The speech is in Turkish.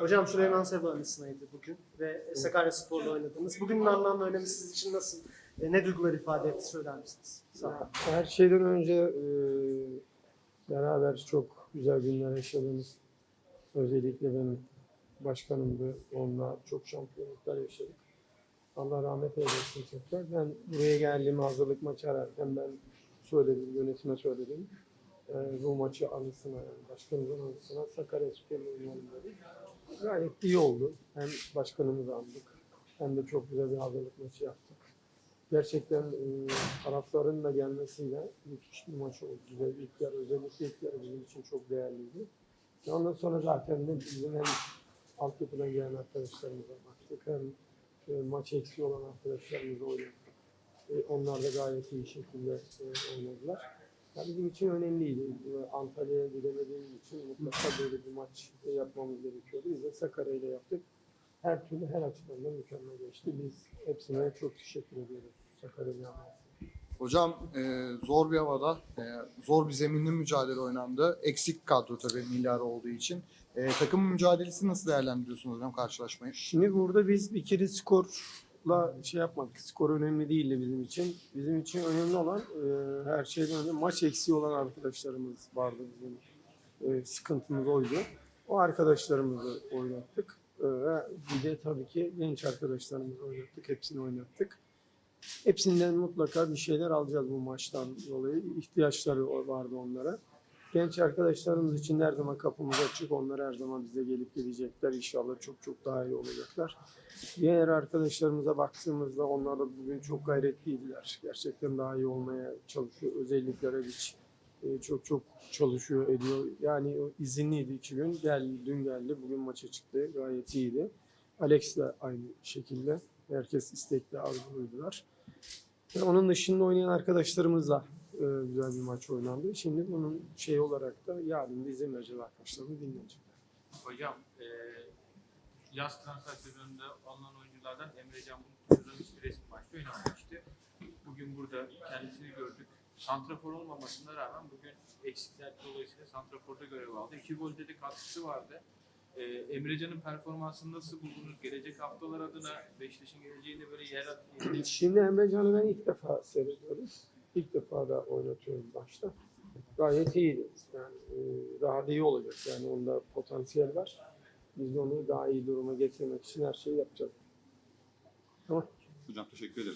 Hocam Süleyman Seba anısındaydı bugün ve Sakarya Spor'la oynadınız. Bugünün anlamlı önemi sizin için nasıl, e, ne duygular ifade etti söyler misiniz? Sağ olun. Her şeyden önce e, beraber çok güzel günler yaşadığımız özellikle benim başkanımdı. Onunla çok şampiyonluklar yaşadık. Allah rahmet eylesin tekrar. Ben buraya geldiğim hazırlık maçı ararken ben söyledim, yönetime söyledim. E, bu maçı anısına, yani başkanımızın anısına Sakarya oynayalım dedim. Gayet iyi oldu. Hem başkanımızı andık hem de çok güzel bir hazırlık maçı yaptık. Gerçekten e, tarafların da gelmesiyle müthiş bir maç oldu. Güzel ilk yarı, özellikle ilk yarı bizim için çok değerliydi. Ondan sonra zaten de bizim hem altyapıdan gelen arkadaşlarımıza baktık hem e, maç eksiği olan arkadaşlarımızla oynadık. E, onlar da gayet iyi şekilde e, oynadılar. Ya bizim için önemliydi. Antalya'ya gidemediğimiz için mutlaka böyle bir maç yapmamız gerekiyordu. Biz de Sakarya ile yaptık. Her türlü her açıdan da mükemmel geçti. Biz hepsine çok teşekkür ediyoruz Sakarya camiasına. Hocam e, zor bir havada, e, zor bir zeminli mücadele oynandı. Eksik kadro tabii milyar olduğu için. E, takım mücadelesi nasıl değerlendiriyorsunuz hocam karşılaşmayı? Şimdi burada biz bir kere skorla şey yapmadık. Skor önemli değildi bizim için. Bizim için önemli olan e, her şeyden önce maç eksiği olan arkadaşlarımız vardı bizim. E, sıkıntımız oydu. O arkadaşlarımızı oynattık. E, ve bir de tabii ki genç arkadaşlarımızı oynattık. Hepsini oynattık. Hepsinden mutlaka bir şeyler alacağız bu maçtan dolayı. İhtiyaçları vardı onlara. Genç arkadaşlarımız için her zaman kapımız açık. Onlar her zaman bize gelip gelecekler. İnşallah çok çok daha iyi olacaklar. Diğer arkadaşlarımıza baktığımızda onlar da bugün çok gayretliydiler. Gerçekten daha iyi olmaya çalışıyor. Özellikle Rebic e, çok çok çalışıyor, ediyor. Yani izinliydi iki gün. Geldi, dün geldi. Bugün maça çıktı. Gayet iyiydi. Alex de aynı şekilde. Herkes istekli, arzuluydular. Ve onun dışında oynayan arkadaşlarımızla e, güzel bir maç oynandı. Şimdi bunun şey olarak da yarın da izin vereceğiz arkadaşlarımı dinleyecekler. Hocam e, yaz transfer sezonunda alınan oyunculardan Emre Can bu sezon hiçbir resmi maçta oynamamıştı. Bugün burada kendisini gördük. Santrafor olmamasına rağmen bugün eksikler dolayısıyla Santrafor'da görev aldı. İki golde de katkısı vardı. E, Emre Can'ın performansını nasıl buldunuz? Gelecek haftalar adına Beşiktaş'ın geleceğinde böyle yer at- Şimdi Emre Can'ı ben ilk defa seyrediyorum. İlk defa da oynatıyorum başta. Gayet iyiydi. Yani e, daha da iyi olacak. Yani onda potansiyel var. Biz onu daha iyi duruma getirmek için her şeyi yapacağız. Hocam teşekkür ederim.